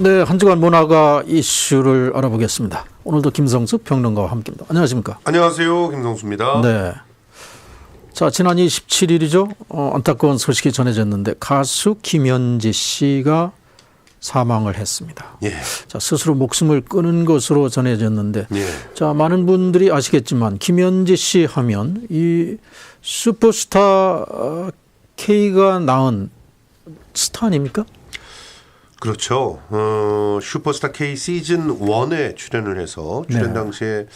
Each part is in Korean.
네, 한 주간 문화가 이슈를 알아보겠습니다. 오늘도 김성숙 평론가와 함께입니다. 안녕하십니까? 안녕하세요. 김성수입니다. 네. 자, 지난 27일이죠. 어, 안타까운 소식이 전해졌는데 가수 김현지 씨가 사망을 했습니다. 예. 자, 스스로 목숨을 끊은 것으로 전해졌는데 예. 자, 많은 분들이 아시겠지만 김현지 씨 하면 이 슈퍼스타 어, K가 낳은 스타 아닙니까? 그렇죠. 어, 슈퍼스타 K 시즌 1에 출연을 해서 출연 네. 당시에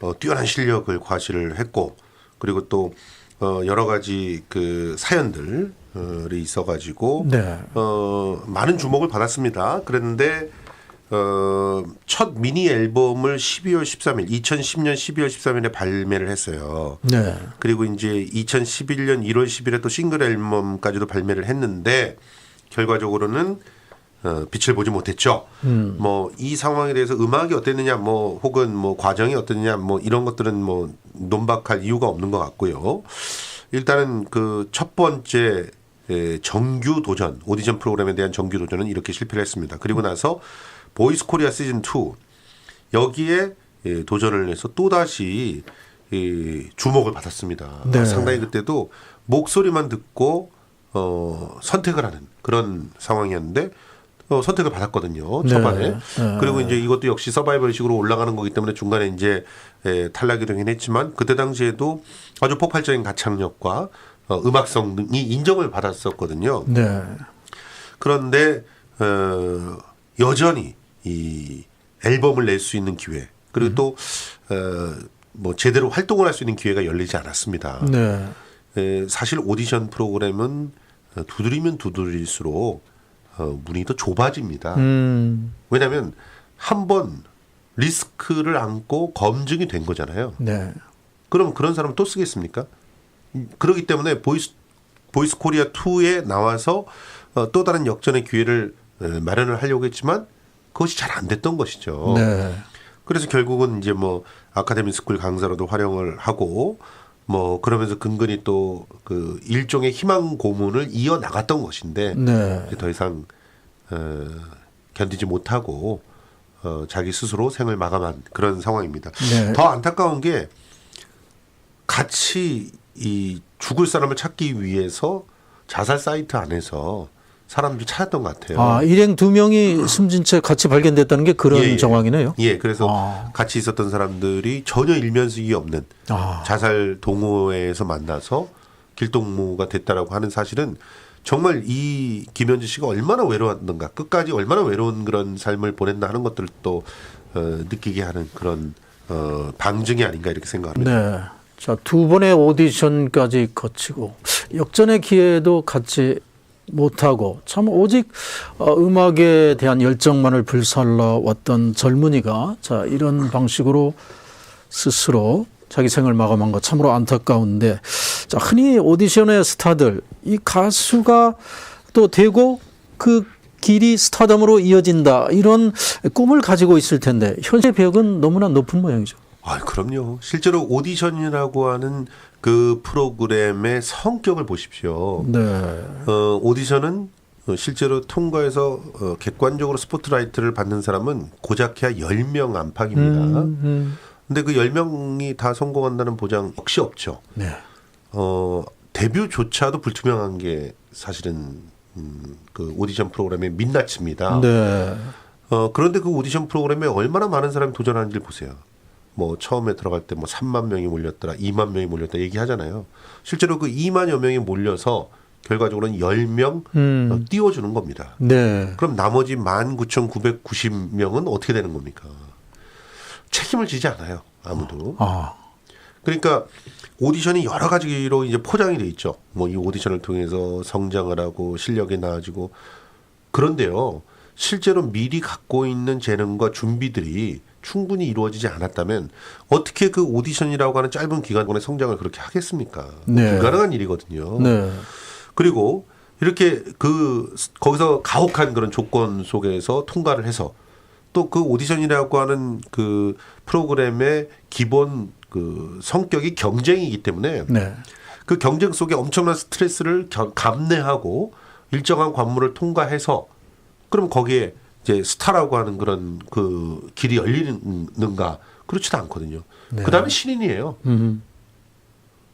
어, 뛰어난 실력을 과시를 했고 그리고 또 어, 여러 가지 그 사연들이 있어가지고 네. 어, 많은 주목을 받았습니다. 그랬는데 어, 첫 미니 앨범을 12월 13일, 2010년 12월 13일에 발매를 했어요. 네. 그리고 이제 2011년 1월 10일에 또 싱글 앨범까지도 발매를 했는데 결과적으로는 어, 빛을 보지 못했죠. 뭐이 상황에 대해서 음악이 어땠느냐, 뭐 혹은 뭐 과정이 어땠느냐, 뭐 이런 것들은 뭐 논박할 이유가 없는 것 같고요. 일단은 그 첫 번째 에, 정규 도전 오디션 프로그램에 대한 정규 도전은 이렇게 실패를 했습니다. 그리고 나서 보이스 코리아 시즌 2 여기에 예, 도전을 해서 또 다시 이 주목을 받았습니다. 네. 상당히 그때도 목소리만 듣고 어, 선택을 하는 그런 상황이었는데 어, 선택을 받았거든요 네. 초반에. 네. 그리고 이제 이것도 역시 서바이벌식으로 올라가는 거기 때문에 중간에 이제 에, 탈락이 되긴 했지만 그때 당시에도 아주 폭발적인 가창력과 어, 음악성이 인정을 받았었거든요. 네. 그런데 어, 여전히 이 앨범을 낼 수 있는 기회 그리고 또 어, 뭐 제대로 활동을 할 수 있는 기회가 열리지 않았습니다. 네. 에, 사실 오디션 프로그램은 어, 두드리면 두드릴수록 어, 문이 더 좁아집니다. 음. 왜냐하면 한 번 리스크를 안고 검증이 된 거잖아요. 네. 그럼 그런 사람 또 쓰겠습니까? 음, 그렇기 때문에 보이스 보이스 코리아 2에 나와서 어, 또 다른 역전의 기회를 에, 마련을 하려고 했지만 그것이 잘 안 됐던 것이죠. 네. 그래서 결국은 이제 뭐 아카데미 스쿨 강사로도 활용을 하고 뭐 그러면서 근근히 또 그 일종의 희망 고문을 이어 나갔던 것인데 네. 더 이상 어, 견디지 못하고 어, 자기 스스로 생을 마감한 그런 상황입니다. 네. 더 안타까운 게 같이 이 죽을 사람을 찾기 위해서 자살 사이트 안에서 사람들이 찾았던 것 같아요. 아, 일행 두 명이 숨진 채 같이 발견됐다는 게 그런 예, 예. 정황이네요. 예, 그래서 아. 같이 있었던 사람들이 전혀 일면식이 없는 아. 자살 동호회에서 만나서 길동무가 됐다라고 하는 사실은 정말 이 김현지 씨가 얼마나 외로웠는가 끝까지 얼마나 외로운 그런 삶을 보냈나 하는 것들을 또 어, 느끼게 하는 그런 어, 방증이 아닌가 이렇게 생각합니다. 네. 자, 두 번의 오디션까지 거치고 역전의 기회도 갖지 못하고 참 오직 어, 음악에 대한 열정만을 불살라 왔던 젊은이가 자, 이런 방식으로 스스로 자기 생을 마감한 것 참으로 안타까운데 자, 흔히 오디션의 스타들 이 가수가 또 되고 그 길이 스타덤으로 이어진다 이런 꿈을 가지고 있을 텐데 현재 벽은 너무나 높은 모양이죠. 아, 그럼요. 실제로 오디션이라고 하는 그 프로그램의 성격을 보십시오. 네. 어, 오디션은 어, 실제로 통과해서 어, 객관적으로 스포트라이트를 받는 사람은 고작해야 10명 안팎입니다. 음, 근데 그 10명이 다 성공한다는 보장 역시 없죠. 네. 어, 데뷔조차도 불투명한 게 사실은 음, 그 오디션 프로그램의 민낯입니다. 네. 어, 그런데 그 오디션 프로그램에 얼마나 많은 사람이 도전하는지 보세요. 뭐 처음에 들어갈 때 뭐 3만 명이 몰렸더라, 2만 명이 몰렸다 얘기하잖아요. 실제로 그 2만여 명이 몰려서 결과적으로는 10명 음. 어, 띄워주는 겁니다. 네. 그럼 나머지 19,990명은 어떻게 되는 겁니까? 책임을 지지 않아요. 아무도. 아. 그러니까 오디션이 여러 가지로 이제 포장이 돼 있죠. 뭐 이 오디션을 통해서 성장을 하고 실력이 나아지고 그런데요. 실제로 미리 갖고 있는 재능과 준비들이 충분히 이루어지지 않았다면 어떻게 그 오디션이라고 하는 짧은 기간 동안에 성장을 그렇게 하겠습니까? 네. 불가능한 일이거든요. 네. 그리고 이렇게 그 거기서 가혹한 그런 조건 속에서 통과를 해서 또 그 오디션이라고 하는 그 프로그램의 기본 그 성격이 경쟁이기 때문에 네. 그 경쟁 속에 엄청난 스트레스를 겨- 감내하고 일정한 관문을 통과해서 그럼 거기에 이제 스타라고 하는 그런 그 길이 열리는가 그렇지도 않거든요. 네. 그다음에 신인이에요. 음.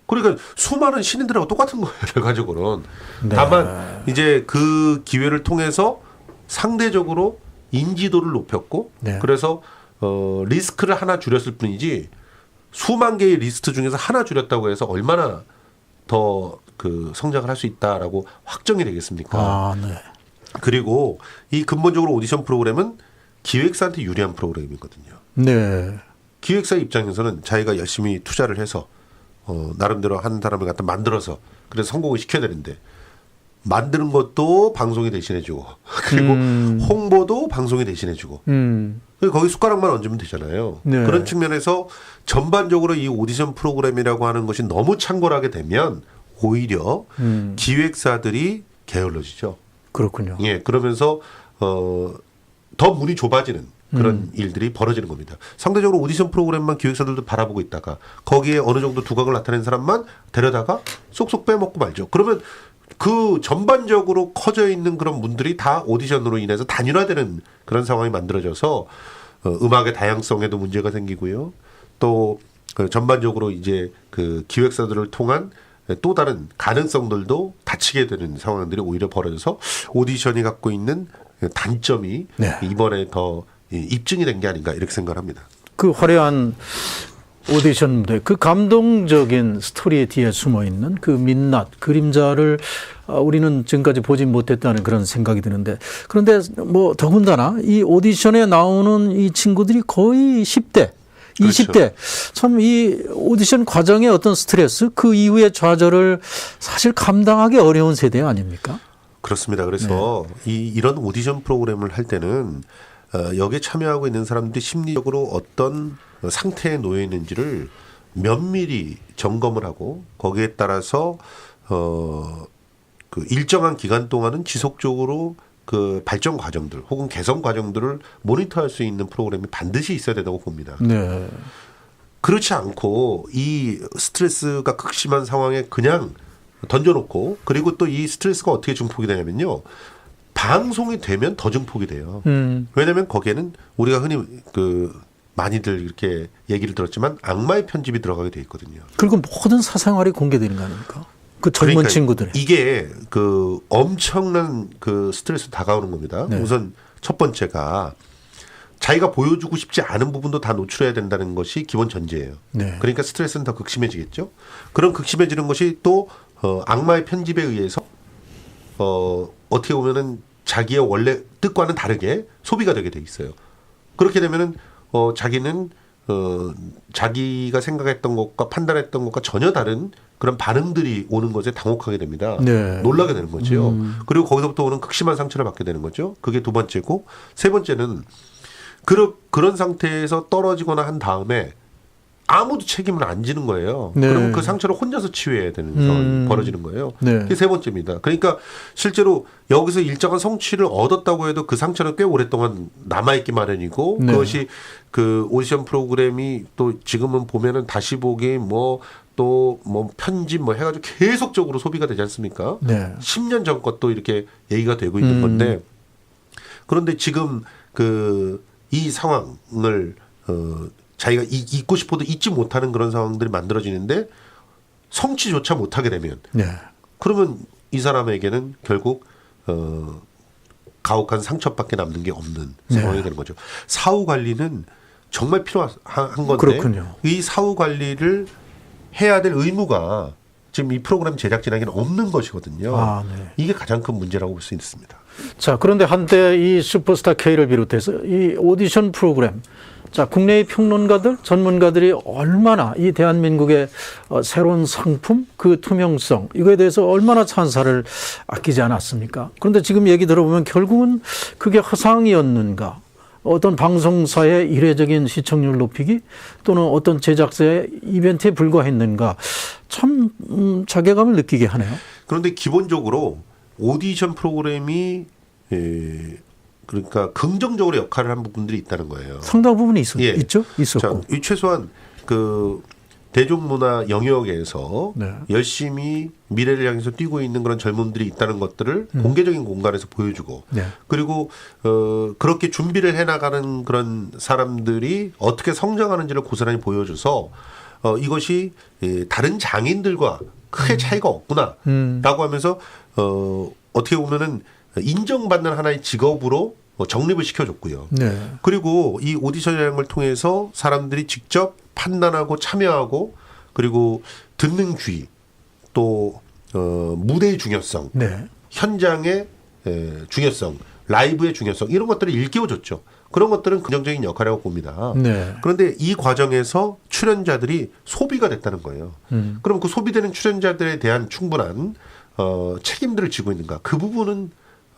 그러니까 수많은 신인들하고 똑같은 거예요, 결과적으로는. 네. 다만 이제 그 기회를 통해서 상대적으로 인지도를 높였고 네. 그래서 어 리스크를 하나 줄였을 뿐이지 수만 개의 리스트 중에서 하나 줄였다고 해서 얼마나 더 그 성장을 할 수 있다라고 확정이 되겠습니까? 아, 네. 그리고 이 근본적으로 오디션 프로그램은 기획사한테 유리한 프로그램이거든요. 네. 기획사 입장에서는 자기가 열심히 투자를 해서 어, 나름대로 한 사람을 갖다 만들어서 그래서 성공을 시켜야 되는데 만드는 것도 방송이 대신해주고 그리고 음. 홍보도 방송이 대신해주고 음. 거기 숟가락만 얹으면 되잖아요. 네. 그런 측면에서 전반적으로 이 오디션 프로그램이라고 하는 것이 너무 창궐하게 되면 오히려 음. 기획사들이 게을러지죠. 그렇군요. 예, 그러면서 어, 더 문이 좁아지는 그런 음. 일들이 벌어지는 겁니다. 상대적으로 오디션 프로그램만 기획사들도 바라보고 있다가 거기에 어느 정도 두각을 나타낸 사람만 데려다가 쏙쏙 빼먹고 말죠. 그러면 그 전반적으로 커져 있는 그런 문들이 다 오디션으로 인해서 단일화되는 그런 상황이 만들어져서 어, 음악의 다양성에도 문제가 생기고요. 또 그 전반적으로 이제 그 기획사들을 통한 또 다른 가능성들도 닫히게 되는 상황들이 오히려 벌어져서 오디션이 갖고 있는 단점이 네. 이번에 더 입증이 된 게 아닌가 이렇게 생각합니다. 그 화려한 오디션 무대, 그 감동적인 스토리 뒤에 숨어 있는 그 민낯, 그림자를 아, 우리는 지금까지 보지 못했다는 그런 생각이 드는데 그런데 뭐 더군다나 이 오디션에 나오는 이 친구들이 거의 10대, 그렇죠. 20대 참 이 오디션 과정의 어떤 스트레스 그 이후의 좌절을 사실 감당하기 어려운 세대 아닙니까? 그렇습니다. 그래서 네. 이 이런 오디션 프로그램을 할 때는 어, 여기에 참여하고 있는 사람들이 심리적으로 어떤 상태에 놓여 있는지를 면밀히 점검을 하고 거기에 따라서 어 그 일정한 기간 동안은 지속적으로 그 발전 과정들 혹은 개선 과정들을 모니터할 수 있는 프로그램이 반드시 있어야 된다고 봅니다. 네. 그렇지 않고 이 스트레스가 극심한 상황에 그냥 던져놓고 그리고 또 이 스트레스가 어떻게 증폭이 되냐면요. 방송이 되면 더 증폭이 돼요. 음. 왜냐하면 거기에는 우리가 흔히 그 많이들 이렇게 얘기를 들었지만 악마의 편집이 들어가게 돼 있거든요. 그리고 모든 사생활이 공개되는 거 아닙니까? 그 젊은 그러니까 친구들의. 이게 그 엄청난 그 스트레스 다가오는 겁니다. 네. 우선 첫 번째가 자기가 보여주고 싶지 않은 부분도 다 노출해야 된다는 것이 기본 전제예요. 네. 그러니까 스트레스는 더 극심해지겠죠. 그런 극심해지는 것이 또 어, 악마의 편집에 의해서 어, 어떻게 보면은 자기의 원래 뜻과는 다르게 소비가 되게 돼 있어요. 그렇게 되면은 어, 자기는 어, 자기가 생각했던 것과 판단했던 것과 전혀 다른 그런 반응들이 오는 것에 당혹하게 됩니다. 네. 놀라게 되는 거죠. 그리고 거기서부터 오는 극심한 상처를 받게 되는 거죠. 그게 두 번째고 세 번째는 그런 그런 상태에서 떨어지거나 한 다음에 아무도 책임을 안 지는 거예요. 네. 그러면 그 상처를 혼자서 치유해야 되는 상황이 음. 벌어지는 거예요. 네. 그게 세 번째입니다. 그러니까 실제로 여기서 일정한 성취를 얻었다고 해도 그 상처는 꽤 오랫동안 남아있기 마련이고 네. 그것이 그 오디션 프로그램이 또 지금은 보면은 다시 보기 뭐 또 뭐 편집 뭐 해가지고 계속적으로 소비가 되지 않습니까? 네. 10년 전 것도 이렇게 얘기가 되고 있는 음. 건데 그런데 지금 그 이 상황을 어 자기가 이- 잊고 싶어도 잊지 못하는 그런 상황들이 만들어지는데 성취조차 못하게 되면 네. 그러면 이 사람에게는 결국 어 가혹한 상처밖에 남는 게 없는 네. 상황이 되는 거죠. 사후 관리는 정말 필요한 건데 그렇군요. 이 사후 관리를 해야 될 의무가 지금 이 프로그램 제작진에게는 없는 것이거든요. 아, 네. 이게 가장 큰 문제라고 볼 수 있습니다. 자, 그런데 한때 이 슈퍼스타 K를 비롯해서 이 오디션 프로그램, 자, 국내의 평론가들, 전문가들이 얼마나 이 대한민국의 어, 새로운 상품, 그 투명성, 이거에 대해서 얼마나 찬사를 아끼지 않았습니까? 그런데 지금 얘기 들어보면 결국은 그게 허상이었는가? 어떤 방송사의 이례적인 시청률 높이기 또는 어떤 제작사의 이벤트에 불과했는가? 참, 음, 자괴감을 느끼게 하네요. 그런데 기본적으로 오디션 프로그램이 에, 그러니까 긍정적으로 역할을 한 부분들이 있다는 거예요. 상당 부분이 있, 예. 있죠? 자, 있었고. 이 최소한 그 대중문화 영역에서 네. 열심히 미래를 향해서 뛰고 있는 그런 젊은들이 있다는 것들을 공개적인 공간에서 보여주고 네. 그리고 어 그렇게 준비를 해나가는 그런 사람들이 어떻게 성장하는지를 고스란히 보여줘서 어 이것이 예, 다른 장인들과 크게 차이가 없구나라고 음. 하면서 어 어떻게 보면은 인정받는 하나의 직업으로 어, 정립을 시켜줬고요. 네. 그리고 이 오디션이라는 걸 통해서 사람들이 직접 판단하고 참여하고 그리고 듣는 귀 또 어, 무대의 중요성 네. 현장의 에, 중요성, 라이브의 중요성 이런 것들을 일깨워줬죠. 그런 것들은 긍정적인 역할이라고 봅니다. 네. 그런데 이 과정에서 출연자들이 소비가 됐다는 거예요. 음. 그럼 그 소비되는 출연자들에 대한 충분한 어, 책임들을 지고 있는가? 그 부분은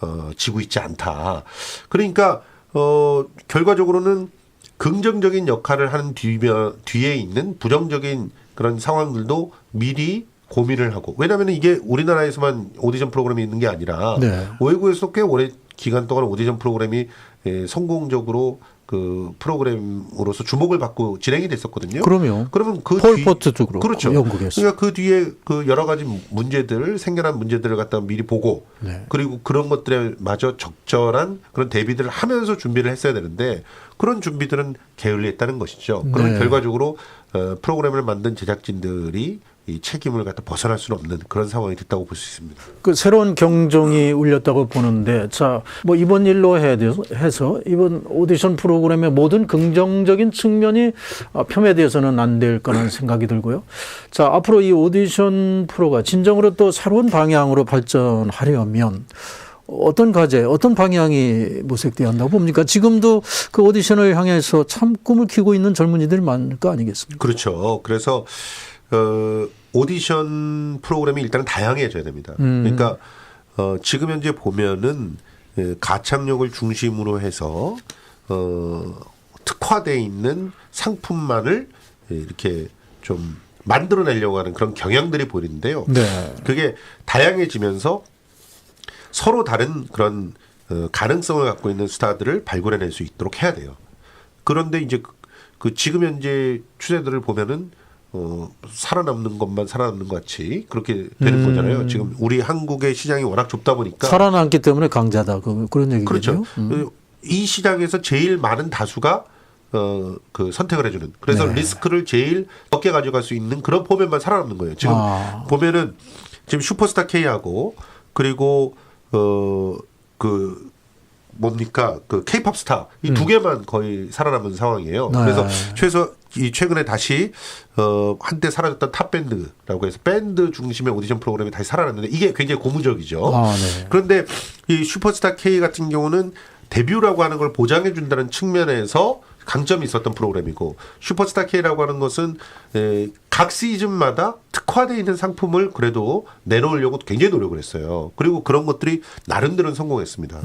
어, 지고 있지 않다. 그러니까 어, 결과적으로는 긍정적인 역할을 하는 뒤면, 뒤에 있는 부정적인 그런 상황들도 미리 고민을 하고 왜냐하면 이게 우리나라에서만 오디션 프로그램이 있는 게 아니라 네. 외국에서 꽤 오래 기간 동안 오디션 프로그램이 예, 성공적으로 그 프로그램으로서 주목을 받고 진행이 됐었거든요. 그럼요. 그러면 그폴 뒤- 포트도 그렇고 그렇죠. 영국에서. 그러니까 그 뒤에 그 여러 가지 문제들 생겨난 문제들을 갖다 미리 보고 네. 그리고 그런 것들에 마저 적절한 그런 대비들을 하면서 준비를 했어야 되는데 그런 준비들은 게을리했다는 것이죠. 그러면 네. 결과적으로 어, 프로그램을 만든 제작진들이 이 책임을 갖다 벗어날 수는 없는 그런 상황이 됐다고 볼 수 있습니다. 그 새로운 경종이 울렸다고 보는데 자 뭐 이번 일로 해- 해서 이번 오디션 프로그램의 모든 긍정적인 측면이 아, 폄훼되어서는 안 될 거라는 생각이 들고요. 자 앞으로 이 오디션 프로가 진정으로 또 새로운 방향으로 발전하려면 어떤 과제, 어떤 방향이 모색돼야 한다고 봅니까? 지금도 그 오디션을 향해서 참 꿈을 키우고 있는 젊은이들 많을 거 아니겠습니까? 그렇죠. 그래서 어, 오디션 프로그램이 일단은 다양해져야 됩니다. 음. 그러니까 어, 지금 현재 보면은 예, 가창력을 중심으로 해서 어, 특화돼 있는 상품만을 예, 이렇게 좀 만들어내려고 하는 그런 경향들이 보이는데요. 네. 그게 다양해지면서 서로 다른 그런 어, 가능성을 갖고 있는 스타들을 발굴해낼 수 있도록 해야 돼요. 그런데 이제 그, 그 지금 현재 추세들을 보면은 어, 살아남는 것만 살아남는 것 같이 그렇게 되는 음. 거잖아요. 지금 우리 한국의 시장이 워낙 좁다 보니까 살아남기 때문에 강자다. 그, 그런 얘기죠. 그렇죠. 이 시장에서 제일 많은 다수가 어, 그 선택을 해주는. 그래서 네. 리스크를 제일 적게 가져갈 수 있는 그런 포맷만 살아남는 거예요. 지금 아. 보면은 지금 슈퍼스타 K하고 그리고 어, 그 뭡니까 그 케이팝 스타 이두 개만 거의 살아남은 상황이에요. 음. 네. 그래서 최소 이 최근에 다시 어 한때 사라졌던 탑 밴드라고 해서 밴드 중심의 오디션 프로그램이 다시 살아났는데 이게 굉장히 고무적이죠. 아, 네. 그런데 이 슈퍼스타 K 같은 경우는 데뷔라고 하는 걸 보장해 준다는 측면에서 강점이 있었던 프로그램이고 슈퍼스타 K라고 하는 것은 에, 각 시즌마다 특화되어 있는 상품을 그래도 내놓으려고 굉장히 노력을 했어요. 그리고 그런 것들이 나름대로는 성공했습니다.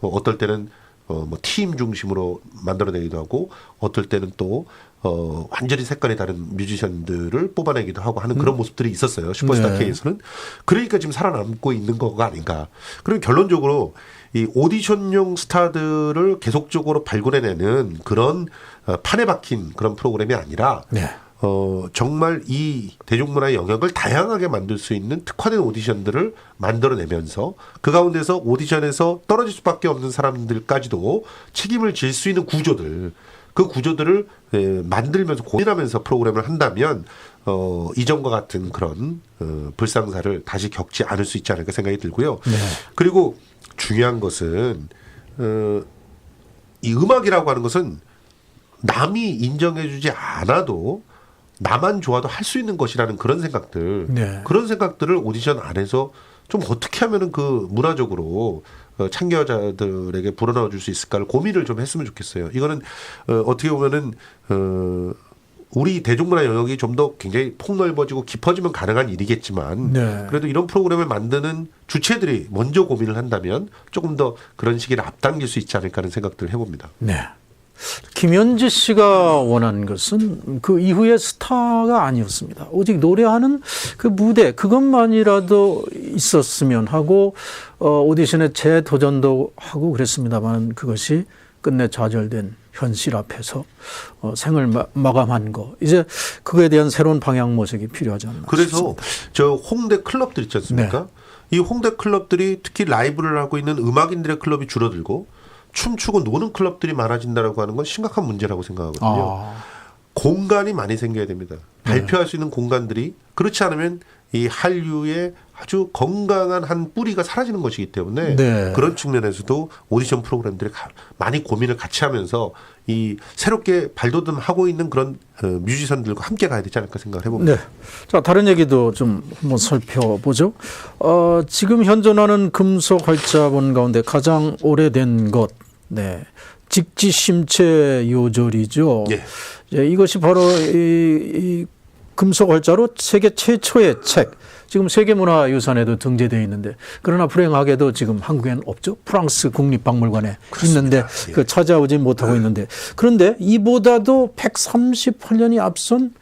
어, 어떨 때는 어, 뭐 팀 중심으로 만들어내기도 하고 어떨 때는 또 어, 완전히 색깔이 다른 뮤지션들을 뽑아내기도 하고 하는 그런 모습들이 있었어요. 슈퍼스타 네. K에서는. 그러니까 지금 살아남고 있는 거가 아닌가. 그럼 결론적으로 이 오디션용 스타들을 계속적으로 발굴해내는 그런 어, 판에 박힌 그런 프로그램이 아니라 네. 어, 정말 이 대중문화의 영역을 다양하게 만들 수 있는 특화된 오디션들을 만들어내면서 그 가운데서 오디션에서 떨어질 수밖에 없는 사람들까지도 책임을 질 수 있는 구조들 그 구조들을 에, 만들면서 고민하면서 프로그램을 한다면 어, 이전과 같은 그런 어, 불상사를 다시 겪지 않을 수 있지 않을까 생각이 들고요. 네. 그리고 중요한 것은 어, 이 음악이라고 하는 것은 남이 인정해주지 않아도 나만 좋아도 할 수 있는 것이라는 그런 생각들 네. 그런 생각들을 오디션 안에서 좀 어떻게 하면은 그 문화적으로 어, 참가자들에게 불어넣어 줄 수 있을까를 고민을 좀 했으면 좋겠어요. 이거는 어, 어떻게 보면은 어, 우리 대중문화 영역이 좀 더 굉장히 폭넓어지고 깊어지면 가능한 일이겠지만 네. 그래도 이런 프로그램을 만드는 주체들이 먼저 고민을 한다면 조금 더 그런 시기를 앞당길 수 있지 않을까 하는 생각들을 해봅니다. 네. 김현지 씨가 원한 것은 그 이후의 스타가 아니었습니다. 오직 노래하는 그 무대 그것만이라도 있었으면 하고 어, 오디션에 재도전도 하고 그랬습니다만 그것이 끝내 좌절된 현실 앞에서 어, 생을 마, 마감한 거 이제 그거에 대한 새로운 방향 모색이 필요하지 않나 그래서 싶습니다. 저 홍대 클럽들 있지 않습니까? 이 홍대 클럽들이 특히 라이브를 하고 있는 음악인들의 클럽이 줄어들고 춤추고 노는 클럽들이 많아진다라고 하는 건 심각한 문제라고 생각하거든요. 아, 공간이 많이 생겨야 됩니다. 발표할 수 있는 공간들이 그렇지 않으면 이 한류의 아주 건강한 한 뿌리가 사라지는 것이기 때문에 네. 그런 측면에서도 오디션 프로그램들이 가- 많이 고민을 같이 하면서 이 새롭게 발돋움하고 있는 그런 어, 뮤지션들과 함께 가야 되지 않을까 생각을 해봅니다. 네. 자, 다른 얘기도 좀 한번 살펴보죠. 어, 지금 현존하는 금속 활자본 가운데 가장 오래된 것, 네. 직지심체 요절이죠. 예. 예, 이것이 바로 이, 이 금속 활자로 세계 최초의 책. 지금 세계문화유산에도 등재되어 있는데 그러나 불행하게도 지금 한국에는 없죠. 프랑스 국립박물관에 있는데 예. 그 찾아오지 못하고 있는데 그런데 이보다도 138년이 앞선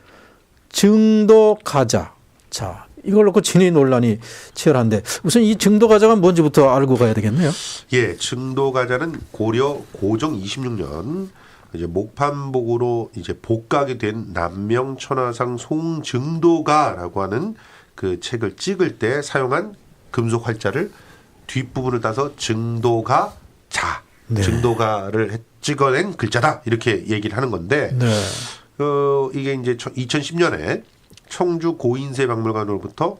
증도 가자. 자, 이걸 놓고 진위 논란이 치열한데 우선 이 증도 가자가 뭔지부터 알고 가야 되겠네요. 예, 증도 가자는 고려 고종 26년 이제 목판복으로 이제 복각이 된 남명 천하상 송증도가라고 하는 그 책을 찍을 때 사용한 금속 활자를 뒷부분을 따서 증도가 자, 네. 증도가를 해- 찍어낸 글자다 이렇게 얘기를 하는 건데 네. 어, 이게 이제 2010년에 청주 고인세 박물관으로부터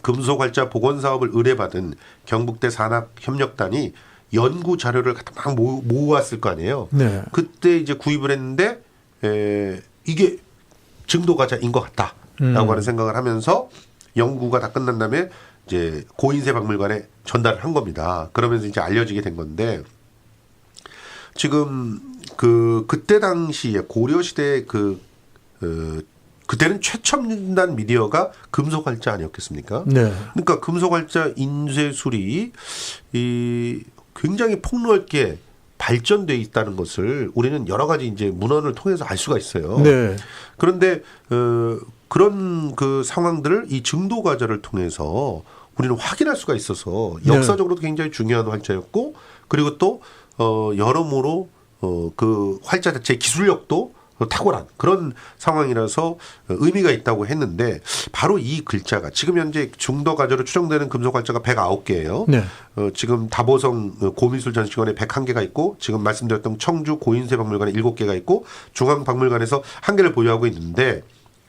금속 활자 복원 사업을 의뢰받은 경북대 산학협력단이 연구 자료를 갖다 막 모, 모았을 거 아니에요. 네. 그때 이제 구입을 했는데 에, 이게 증도 과자인 것 같다라고 음. 하는 생각을 하면서 연구가 다 끝난 다음에 이제 고인세 박물관에 전달을 한 겁니다. 그러면서 이제 알려지게 된 건데 지금 그 그때 당시에 고려 시대 그 어, 그때는 최첨단 미디어가 금속 활자 아니었겠습니까? 네. 그러니까 금속 활자 인쇄술이 이 굉장히 폭넓게 발전돼 있다는 것을 우리는 여러 가지 이제 문헌을 통해서 알 수가 있어요. 네. 그런데 어, 그런 그 상황들을 이 증도 과자를 통해서 우리는 확인할 수가 있어서 네. 역사적으로도 굉장히 중요한 활자였고 그리고 또 어, 여러모로 어, 그 활자 자체의 기술력도 탁월한 그런 상황이라서 의미가 있다고 했는데 바로 이 글자가 지금 현재 중도 과자로 추정되는 금속 활자가 109개예요. 네. 어, 지금 다보성 고미술 전시관에 101개가 있고 지금 말씀드렸던 청주 고인세 박물관에 7개가 있고 중앙 박물관에서 한 개를 보유하고 있는데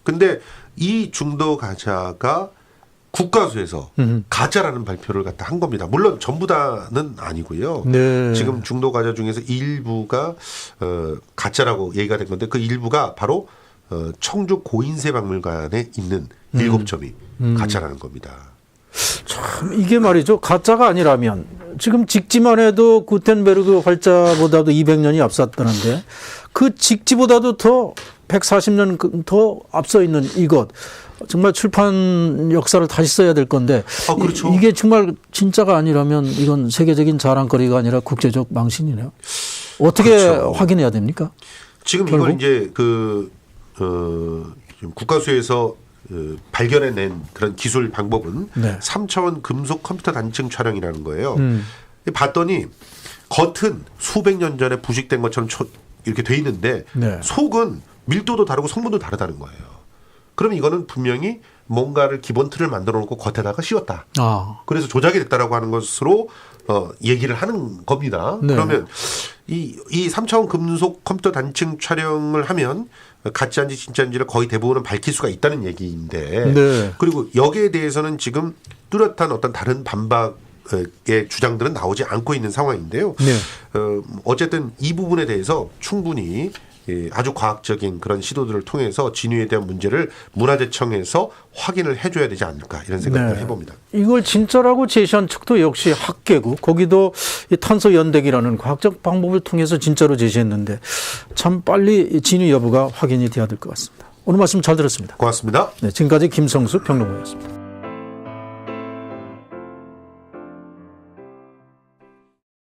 근데 이 중도 가자가 국가수에서 음. 가짜라는 발표를 갖다 한 겁니다. 물론 전부 다는 아니고요. 네. 지금 중도 가자 중에서 일부가 어, 가짜라고 얘기가 된 건데 그 일부가 바로 어, 청주 고인세 박물관에 있는 음. 일곱 점이 가짜라는 겁니다. 참 이게 말이죠. 가짜가 아니라면 지금 직지만 해도 구텐베르그 활자보다도 200년이 앞섰다는데 그 직지보다도 더 140년 더 앞서 있는 이것 정말 출판 역사를 다시 써야 될 건데 아, 그렇죠. 이, 게 정말 진짜가 아니라면 이건 세계적인 자랑거리가 아니라 국제적 망신이네요. 어떻게 그렇죠. 확인해야 됩니까? 지금 결국? 이걸 이제 그 어, 국가수에서 어, 발견해낸 그런 기술 방법은 네. 3차원 금속 컴퓨터 단층 촬영이라는 거예요. 음. 봤더니 겉은 수백 년 전에 부식된 것처럼 초- 이렇게 돼 있는데 네. 속은 밀도도 다르고 성분도 다르다는 거예요. 그러면 이거는 분명히 뭔가를 기본 틀을 만들어 놓고 겉에다가 씌웠다. 아, 그래서 조작이 됐다라고 하는 것으로 어, 얘기를 하는 겁니다. 네. 그러면 이, 이 3차원 금속 컴퓨터 단층 촬영을 하면 가짜인지 진짜인지를 거의 대부분은 밝힐 수가 있다는 얘기인데 네. 그리고 여기에 대해서는 지금 뚜렷한 어떤 다른 반박 의 주장들은 나오지 않고 있는 상황인데요. 네. 어, 어쨌든 이 부분에 대해서 충분히 예, 아주 과학적인 그런 시도들을 통해서 진위에 대한 문제를 문화재청에서 확인을 해줘야 되지 않을까 이런 생각을 네. 해봅니다. 이걸 진짜라고 제시한 측도 역시 학계고 거기도 이 탄소 연대기라는 과학적 방법을 통해서 진짜로 제시했는데 참 빨리 진위 여부가 확인이 돼야 될 것 같습니다. 오늘 말씀 잘 들었습니다. 고맙습니다. 네, 지금까지 김성수 평론가였습니다.